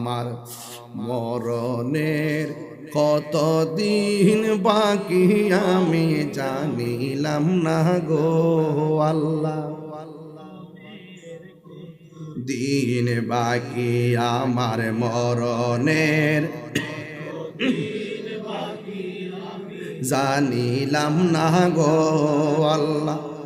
আমার মরণের কতদিন বাকি আমি জানিলাম না গো আল্লাহ। দিন বাকি আমার মরণের জানিলাম না গো আল্লাহ।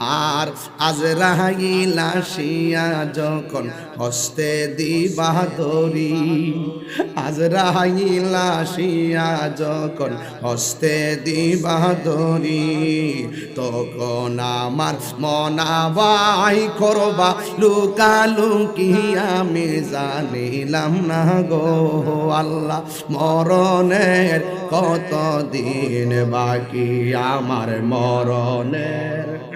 আর আজ রাহিল আসিয়া যখন হস্তে দিবা দরি আজ রাহিল আসিয়া যখন হস্তে দিবা দরি তখন আমার মনাবাই করবা লুকালুকি আমি জানিলাম না গো আল্লাহ, মরণের কত দিন বাকি? আমার মরণের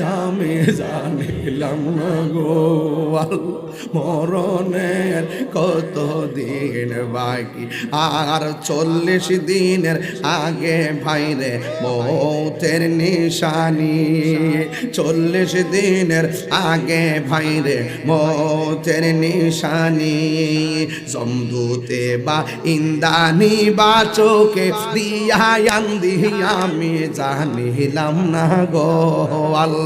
আমি জানিলাম গো মরণের কত দিন বাকি? আর চল্লিশ দিনের আগে ভাইরে মৌতের নিশানি। চল্লিশ দিনের আগে ভাইরে মৌতের নিশানি। জমদুতে বা ইন্দানি বা চোখে দিয়ায়ান্দি আমি জানিলাম না গো আল্লাহ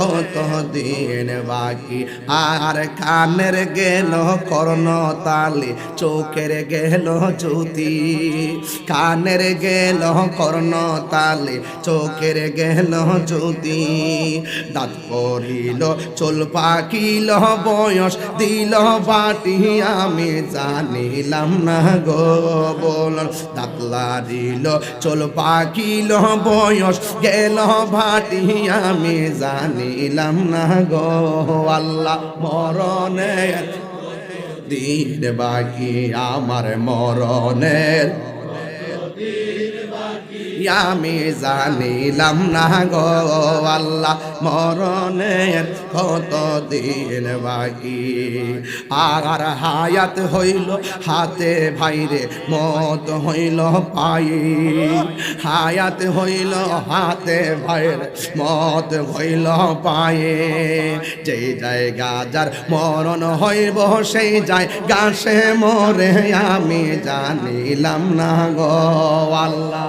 কত দিন বাকি? আর কানের গেল কর্ণ তালি, চোখের গেল জ্যোতি। কানের গেল কর্ণ তালি, চোখের গেল জ্যোতি। দাঁত পড়িল চুল পাকিল, বয়স দিল বাটি, আমি জানিলাম না গো বল। দাঁত লাড়িল চুল পাকিল, বয়স গেল ভাটি আমি জানিলাম না গো আল্লাহ মরণের দিন বাকি আমার মরণের আমি জানিলাম না গো আল্লাহ, মরণের কত দিন বাকি। আর হায়াত হইল, হাতে ভাইরে মত হইল পায়ে হায়াত হইল, হাতে ভাইরে মত হইল পায়ে যে জায়গা যার মরণ হইব, সেই যায় গাছে মরে, আমি জানিলাম না গো আল্লাহ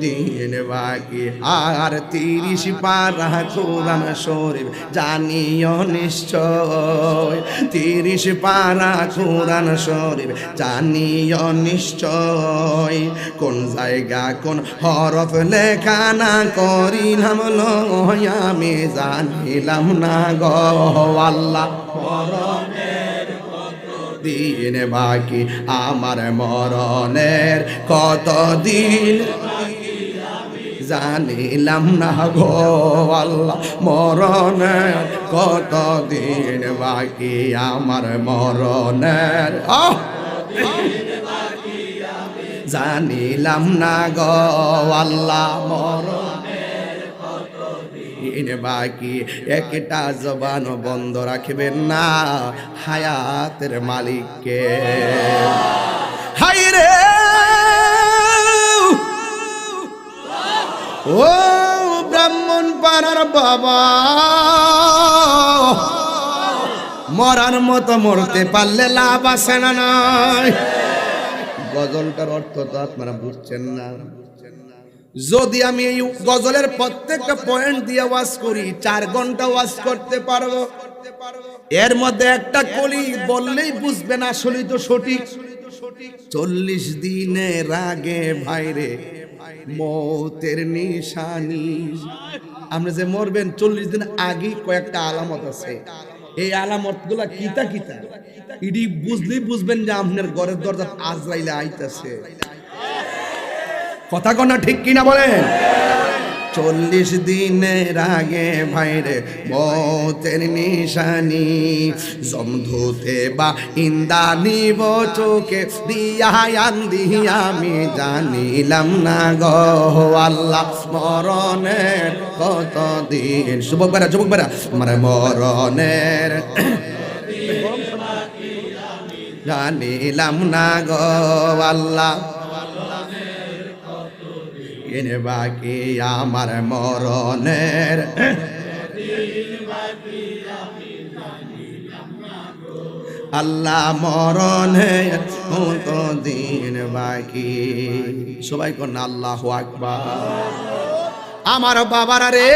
দিন বাকি আর তিরিশ পারা কোরআন শরীফ জানিও নিশ্চয়। তিরিশ পারা কোরআন শরীফ জানিও নিশ্চয়। কোন জায়গা, কোন হরফ লেখা না করিলাম লয় আমি জানিলাম না গো আল্লাহ। দিন বাকি আমার মরণের কত দিন জানিলাম না গো আল্লাহ মরণের কত দিন বাকি? আমার মরণের! জানিলাম না গো আল্লাহ মরণের দিন বাকি? একটা জবান বন্ধ রাখবেন না হায়াতের মালিককে। বাবা। মরার মতো মরতে পারলে লাভ আছে না নয় গজলটার অর্থ তো আপনারা বুঝছেন না। যদি আমি এই গজলের প্রত্যেকটা পয়েন্ট দিয়ে ওয়াজ করি, চার ঘণ্টা ওয়াজ করতে পারব। এর মধ্যে একটা কলি বললেই বুঝবেন, আসলেই তো সঠিক। চল্লিশ দিনের আগে ভাইরে মৌতের নিশানি। আপনি যে মরবেন, চল্লিশ দিন আগে কয়েকটা আলামত আছে। এই আলামতগুলা কিতা কিতা? ইডি বুঝলি বুঝবেন যে আপনার ঘরের দরজা আজরাইলে আইতাছে। কথা কনা ঠিক কিনা বলেন? চল্লিশ দিনের আগে ভাইরে মতের নিশানি জমধুতে বা ইন্দা নিব চোখে দিয়ায়ান দিয়া আমি জানিলাম না গো আল্লাহ, মরণের কত দিন। যুবক বেড়া যুবক বেড়া মানে মরণের জানিলাম না গো আল্লাহ। বাকি আমার মরণের। আল্লাহ মরণে কত দিন বাকি। সবাই কন্যা আল্লাহ আকবার। আমার বাবারা রে